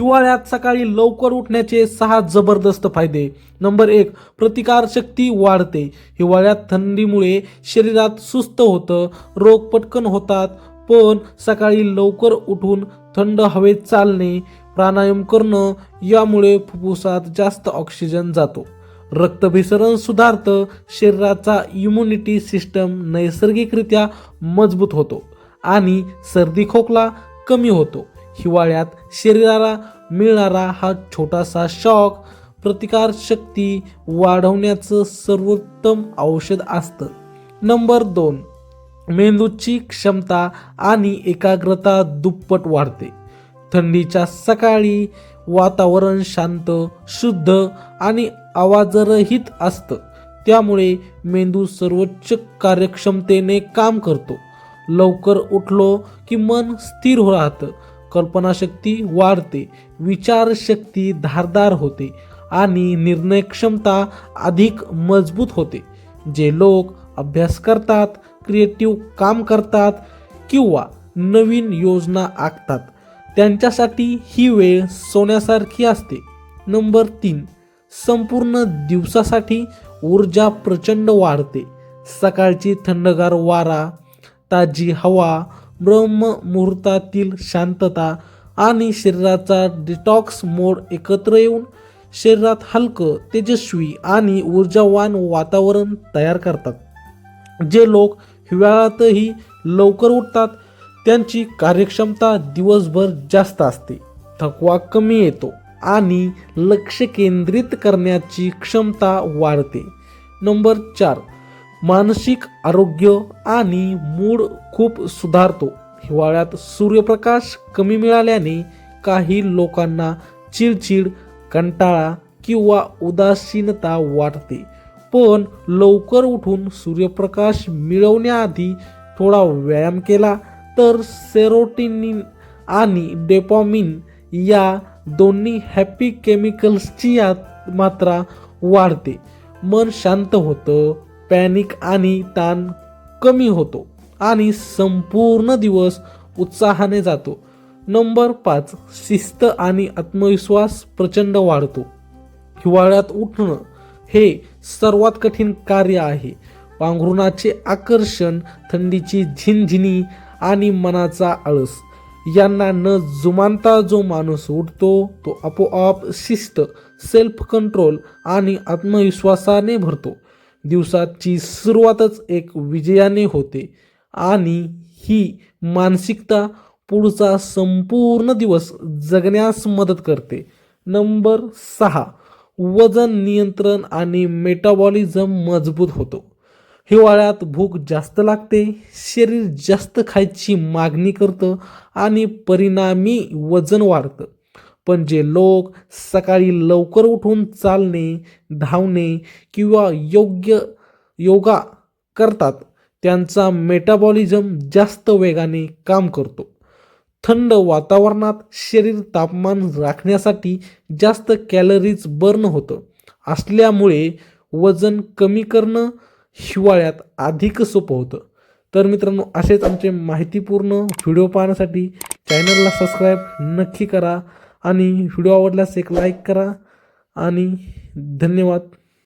हिवाळ्यात सकाळी लवकर उठण्याचे सहा जबरदस्त फायदे. नंबर एक प्रतिकारशक्ती वाढते. हिवाळ्यात थंडीमुळे शरीरात सुस्त होतं रोग पटकन होतात पण सकाळी लवकर उठून थंड हवेत चालणे प्राणायाम करणं यामुळे फुफ्फुसात जास्त ऑक्सिजन जातो. रक्तभिसरण सुधारतं शरीराचा इम्युनिटी सिस्टम नैसर्गिकरित्या मजबूत होतो आणि सर्दी खोकला कमी होतो. हिवाळ्यात शरीराला मिळणारा हा छोटासा शॉक प्रतिकारशक्ती वाढवण्याचं सर्वोत्तम औषध असतं. नंबर दोन मेंदूची क्षमता आणि एकाग्रता दुप्पट वाढते. थंडीच्या सकाळी वातावरण शांत शुद्ध आणि आवाजरहित असतं. त्यामुळे मेंदू सर्वोच्च कार्यक्षमतेने काम करतो. लवकर उठलो की मन स्थिर राहतं. कल्पनाशक्ती वाढते विचारशक्ती धारदार होते आणि निर्णय क्षमता अधिक मजबूत होते. जे लोक अभ्यास करतात क्रिएटिव्ह काम करतात किंवा नवीन योजना आखतात त्यांच्यासाठी ही वेळ सोन्यासारखी असते. नंबर तीन संपूर्ण दिवसासाठी ऊर्जा प्रचंड वाढते. सकाळची थंडगार वारा ताजी हवा ब्रह्ममुहूर्तातील शांतता आणि शरीराचा डिटॉक्स मोड एकत्र येऊन शरीरात हलकं तेजस्वी आणि ऊर्जावान वातावरण तयार करतात. जे लोक हिवाळ्यातही लवकर उठतात त्यांची कार्यक्षमता दिवसभर जास्त असते. थकवा कमी येतो आणि लक्ष केंद्रित करण्याची क्षमता वाढते. नंबर चार मानसिक आरोग्य आणि मूड खूप सुधारतो. हिवाळ्यात सूर्यप्रकाश कमी मिळाल्याने काही लोकांना चिडचिड कंटाळा किंवा उदासीनता वाटते. पण लवकर उठून सूर्यप्रकाश मिळवण्याआधी थोडा व्यायाम केला तर सेरोटिनिन आणि डेपॉमिन या दोन्ही हॅपी केमिकल्सची यात मात्रा वाढते. मन शांत होतं पॅनिक आणि ताण कमी होतो आणि संपूर्ण दिवस उत्साहाने जातो. नंबर पाच शिस्त आणि आत्मविश्वास प्रचंड वाढतो. हिवाळ्यात उठणं हे सर्वात कठीण कार्य आहे. पांघरुणाचे आकर्षण थंडीची झिनझिनी आणि मनाचा आळस यांना न जुमानता जो माणूस उठतो तो आपोआप शिस्त सेल्फ कंट्रोल आणि आत्मविश्वासाने भरतो. दिवसाची सुरुवातच एक विजयाने होते. आणि ही मानसिकता पुढचा संपूर्ण दिवस जगण्यास मदत करते. नंबर सहा वजन नियंत्रण आणि मेटाबॉलिझम मजबूत होतो. हिवाळ्यात भूक जास्त लागते शरीर जास्त खायची मागणी करतं आणि परिणामी वजन वाढतं. पण जे लोक सकाळी लवकर उठून चालणे धावणे किंवा योग्य योगा करतात त्यांचा मेटाबॉलिझम जास्त वेगाने काम करतो. थंड वातावरणात शरीर तापमान राखण्यासाठी जास्त कॅलरीज बर्न होतं. असल्यामुळे वजन कमी करणं हिवाळ्यात अधिक सोपं होतं. तर मित्रांनो असेच आमचे माहितीपूर्ण व्हिडिओ पाहण्यासाठी चॅनलला सबस्क्राईब नक्की करा. आणि व्हिडिओ आवडल्यास एक लाईक करा आणि धन्यवाद.